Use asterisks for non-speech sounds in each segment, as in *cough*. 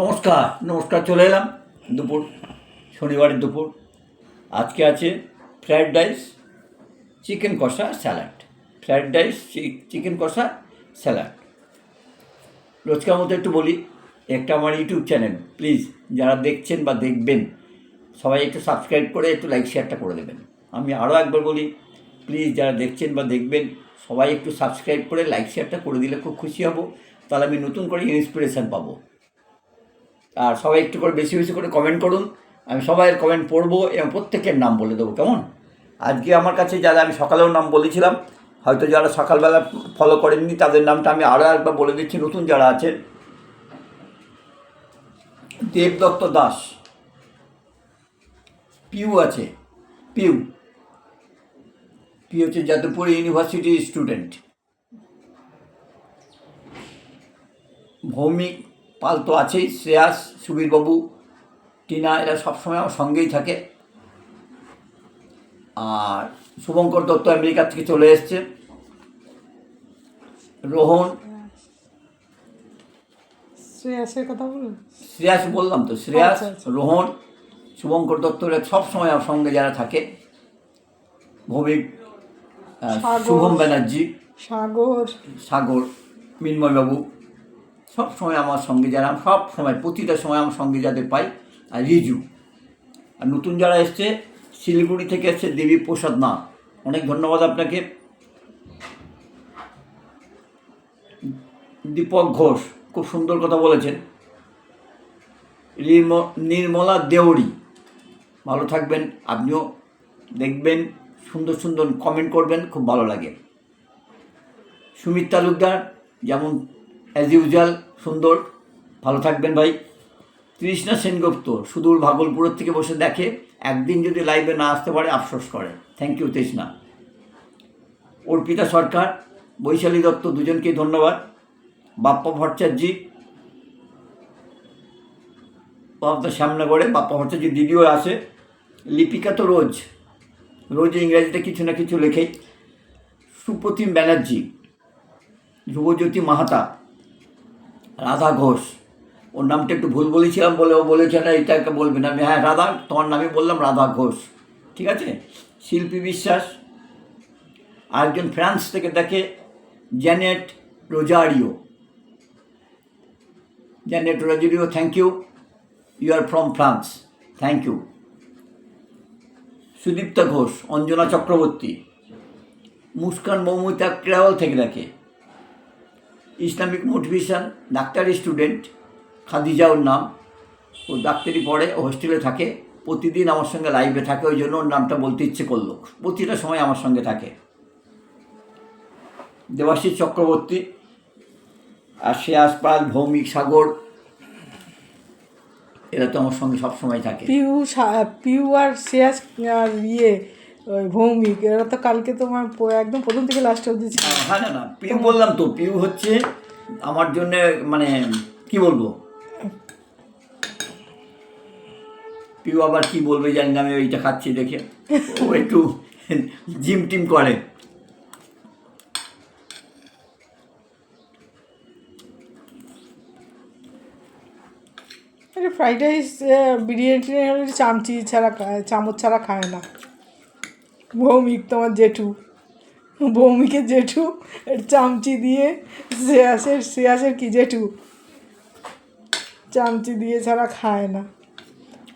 নমস্কার নমস্কার, চলে এলাম দুপুর, শনিবারের দুপুর। আজকে আছে ফ্রায়েড রাইস, চিকেন কষা, স্যালাড। ফ্রায়েড রাইস চিকেন কষা, স্যালাড। রোজকার মতো একটু বলি, একটা আমার ইউটিউব চ্যানেল, প্লিজ, যারা দেখছেন বা দেখবেন, সবাই একটু সাবস্ক্রাইব করে একটু লাইক, শেয়ারটা করে দেবেন। আমি আরও একবার বলি, প্লিজ, যারা দেখছেন বা দেখবেন, সবাই একটু সাবস্ক্রাইব করে লাইক, শেয়ারটা করে দিলে খুব খুশি হব। তাহলে আমি নতুন করে ইন্সপিরেশান পাবো। আর সবাই একটু করে বেশি বেশি করে কমেন্ট করুন। আমি সবাইয়ের কমেন্ট পড়ব এবং প্রত্যেকের নাম বলে দেবো, কেমন? আজকে আমার কাছে যারা আমি সকালেও নাম বলেছিলাম, হয়তো যারা সকালবেলা ফলো করেননি, তাদের নামটা আমি আরও একবার বলে দিচ্ছি, নতুন যারা আছেন। দেবদত্ত দাস। পিউ আছে, পিউ। পিউ হচ্ছে যাদবপুর ইউনিভার্সিটির স্টুডেন্ট ভৌমিক পাল তো আছেই শ্রেয়াস সুবীরবাবু টিনা এরা সবসময় আমার সঙ্গেই থাকে। আর শুভঙ্কর দত্ত আমেরিকা থেকে চলে এসছে। রোহন। শ্রেয়াসের কথা বলুন শ্রেয়াস বললাম তো শ্রেয়াস আচ্ছা, আচ্ছা। রোহন শুভঙ্কর দত্ত এরা সবসময় আমার সঙ্গে যারা থাকে। ভৌমিক শুভম ব্যানার্জি। সাগর। সাগর মিন্ময়বাবু। সব সময় আমার সঙ্গে যারা, সব সময়, প্রতিটা সময় আমার সঙ্গে যাদের পাই, আর রিজু। আর নতুন যারা এসছে, শিলিগুড়ি থেকে এসছে দেবী প্রসাদ নাথ। অনেক ধন্যবাদ আপনাকে। দীপক ঘোষ, খুব সুন্দর কথা বলেছেন। রিম- নির্মলা দেওরি ভালো থাকবেন, আপনিও দেখবেন, সুন্দর সুন্দর কমেন্ট করবেন, খুব ভালো লাগে। সুমিত তালুকদার, যেমন অ্যাজ ইউজুয়াল সুন্দর। ভালো থাকবেন ভাই। তৃষ্ণা সেনগুপ্ত, সুদূর ভাগলপুরের থেকে বসে দেখে একদিন যদি লাইভে না আসতে পারে, আফসোস করে। Thank you Trishna. Arpita Sarkar, Baishali Dutta, দুজনকেই ধন্যবাদ। বাপ্পা ভট্টাচার্যি আপনার সামনে বাপ্পা ভট্টাচার্য দিদিও আসে লিপিকা তো রোজ। রোজ ইংরেজিতে কিছু না কিছু লেখেই। সুপ্রতিম ব্যানার্জি, ধ্রুবজ্যোতি মাহাতা রাধা ঘোষ। ওর নামটা একটু ভুল বলেছিলাম বলে ও বলেছে না এইটাকে বলবেন আমি হ্যাঁ রাধা, তোমার নামে বললাম রাধা ঘোষ। ঠিক আছে? শিল্পী বিশ্বাস, আরেকজন ফ্রান্স থেকে দেখে Janet Rozario. Janet Rozario thank you you are from France thank you Sudipta Ghosh, Anjana Chakraborty. Muskan Moumita travel থেকে দেখে। ইসলামিক মোটিভেশন, ডাক্তারি স্টুডেন্ট খাদিজা ওর নাম। ও ডাক্তারি পড়ে হোস্টেলে থাকে। প্রতিদিন আমার সঙ্গে লাইভে থাকে, ওই জন্য ওর নামটা বলতে ইচ্ছে করল। প্রতিটা সময় আমার সঙ্গে থাকে। দেবাশিস চক্রবর্তী আর শ্রেয়াস পাল ভৌমিক সাগর, এরা তো আমার সঙ্গে সবসময় থাকে। পিউ পিউ আর শ্রেয়াস ইয়ে ওই ভৌমিক এরা তো কালকে তোমার একদম প্রথম থেকে লাস্ট অব্দি ছিল। হ্যাঁ না না পিউ বললাম তো পিউ হচ্ছে আমার জন্য মানে কি বলব? পিউ আবার কি বলবে জানি না আমি ওইটা খাচ্ছি দেখে। ও একটু জিম টিম করে। ফ্রাইড রাইস বিরিয়ানি হলে চামচি ছাড়া চামচ ছাড়া খায় না। ভৌমিক তোমার জেঠু। ভৌমিকের জেঠু চামচি দিয়ে শ্রেয়াসের শ্রেয়াসের কি জেঠু? চামচি দিয়ে ছাড়া খায় না।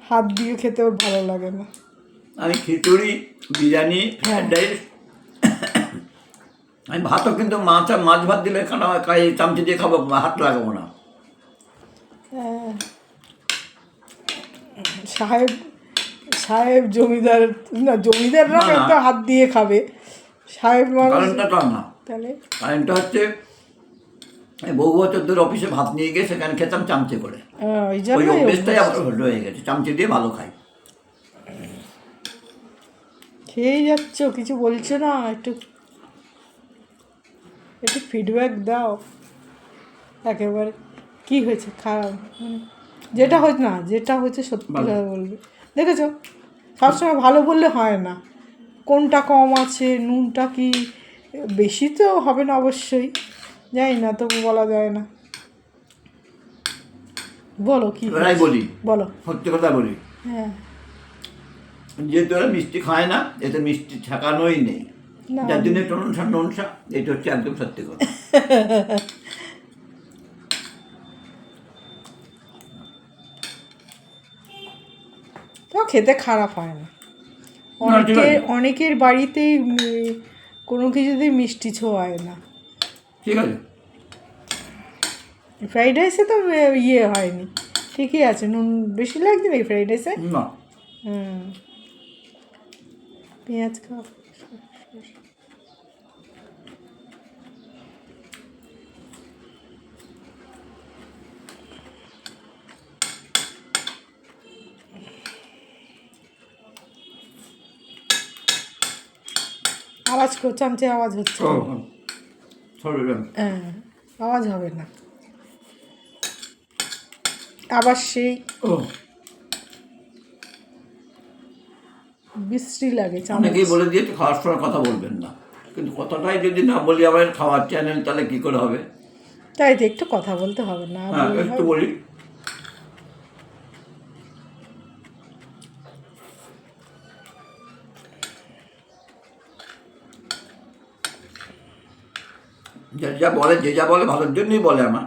হাত দিয়ে খেতে ওর ভালো লাগে না। আমি খিচুড়ি বিরিয়ানি ফ্রাইড রাইস আমি ভাতও কিন্তু মাছ মাছ ভাত দিলে খানা খাই চামচি দিয়ে খাব হাত লাগাবো না। হ্যাঁ। সাহেব সাহেব জমিদার না জমিদাররা না। হাত দিয়ে খাবে। সাহেব না। তাহলে? কারণটা হচ্ছে বহু বছর ধরে অফিসে ভাত নিয়ে গিয়ে সেখানে খেতাম চামচে করে। হ্যাঁ, ওই অভ্যেসটাই আমার রয়ে গেছে চামচে দিয়ে ভালো খাই। খেয়েই যাচ্ছ কিছু বলছো না? একটু একটু ফিডব্যাক দাও। একেবারে কি হয়েছে? খারাপ মানে যেটা হয়েছে না যেটা হয়েছে সত্যি কথা বলবে। দেখেছ? সবসময় ভালো বললে হয় না। কোনটা কম আছে নুনটা কি? বেশি তো হবে না অবশ্যই। জানি না তবু বলা যায় না। বলো কি বলি। বলো। সত্যি কথা বলি। হ্যাঁ। যেহেতু মিষ্টি খায় না এতে মিষ্টি ছাকানোই নেই। যার জন্য ননসা ননসা এটা হচ্ছে একদম সত্যি কথা। *laughs* খেতে খারাপ হয় না। অনেকের অনেকে অনেকের বাড়িতেই কোনো কিছুতেই মিষ্টি ছোঁয়ায় না। ঠিক আছে। ফ্রাইড রাইসে তো ইয়ে হয়নি। ঠিকই আছে। নুন বেশি লাগবে নাকি ফ্রাইড রাইসে? না। হুম। পেঁয়াজ খাও। আওয়াজ কর চামচে আওয়াজ হচ্ছে। হ্যাঁ আওয়াজ হবে না। আবার সেই ও। বিশ্রী লাগে অনেকেই বলে দিয়েছে খাওয়ার সময় কথা বলবেন না। কিন্তু কথাটাই যদি না বলি আবার খাওয়ার চ্যানেল তাহলে কি করে হবে? তাই তো একটু কথা বলতে হবে না। হ্যাঁ একটু বলি। যা যা বলে যে যা বলে ভালোর জন্যই বলে আমার।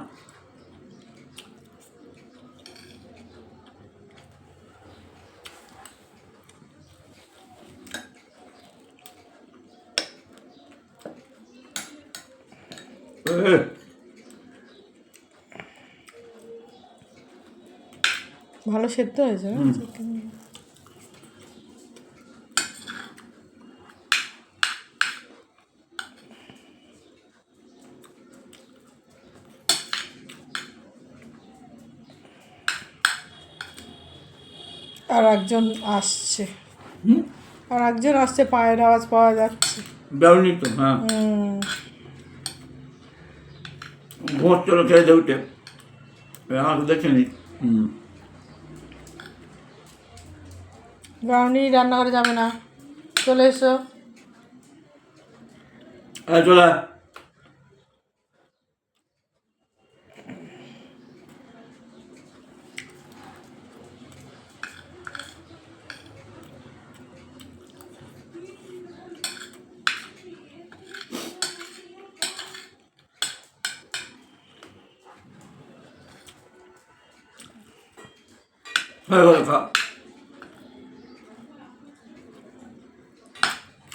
ভালো সেদ্ধ হয়েছে আর একজন আসছে। আর একজন আসছে পায়ের আওয়াজ পাওয়া যাচ্ছে। ব্রাউনি তো হ্যাঁ। হুম। ঘোষ চলো খেয়ে উঠে। আমাকে দেখেনি হুম। ব্রাউনি রান্নাঘরে যাবে না। চলে এসো। চলে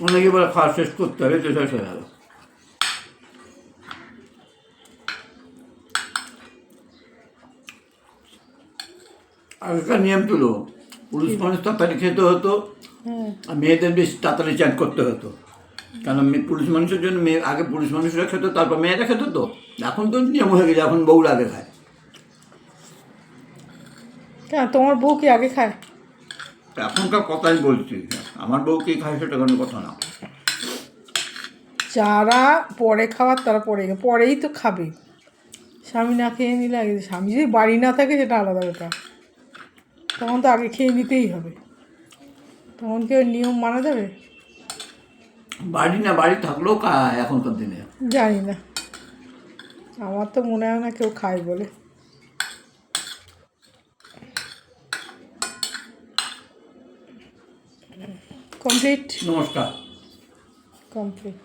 অনেকে বলে খাওয়া শেষ করতে হবে, শেষ হয়ে গেল। আগেকার নিয়ম ছিল, পুরুষ মানুষ তাড়াতাড়ি খেতে হতো, আর মেয়েদের বেশ তাড়াতাড়ি চ্যাট করতে হতো। মেয়ে- পুরুষ মানুষের জন্য মেয়ে আগে পুরুষ মানুষরা খেত, তারপর মেয়েরা খেত তো। এখন তো নিয়ম হয়ে গেছে, এখন বউরা আগে খায়। কেন তোমার বউ কি আগে খায়? এখনকার কথাই বলছি। আমার বউ কি খায় সেটা কোনো কথা না। যারা পরে খাওয়ার তারা পরে পরেই তো খাবে। স্বামী না খেয়ে নিলে আগে স্বামী যদি বাড়ি না থাকে সেটা আলাদা ব্যাপার। তখন তো আগে খেয়ে নিতেই হবে। তখন কি নিয়ম মানা যাবে? বাড়ি না বাড়ি থাকলেও খায় এখনকার দিনে। জানি না। আমার তো মনে হয় না কেউ খায় বলে। কমপ্লিট নমস্কার কমপ্লিট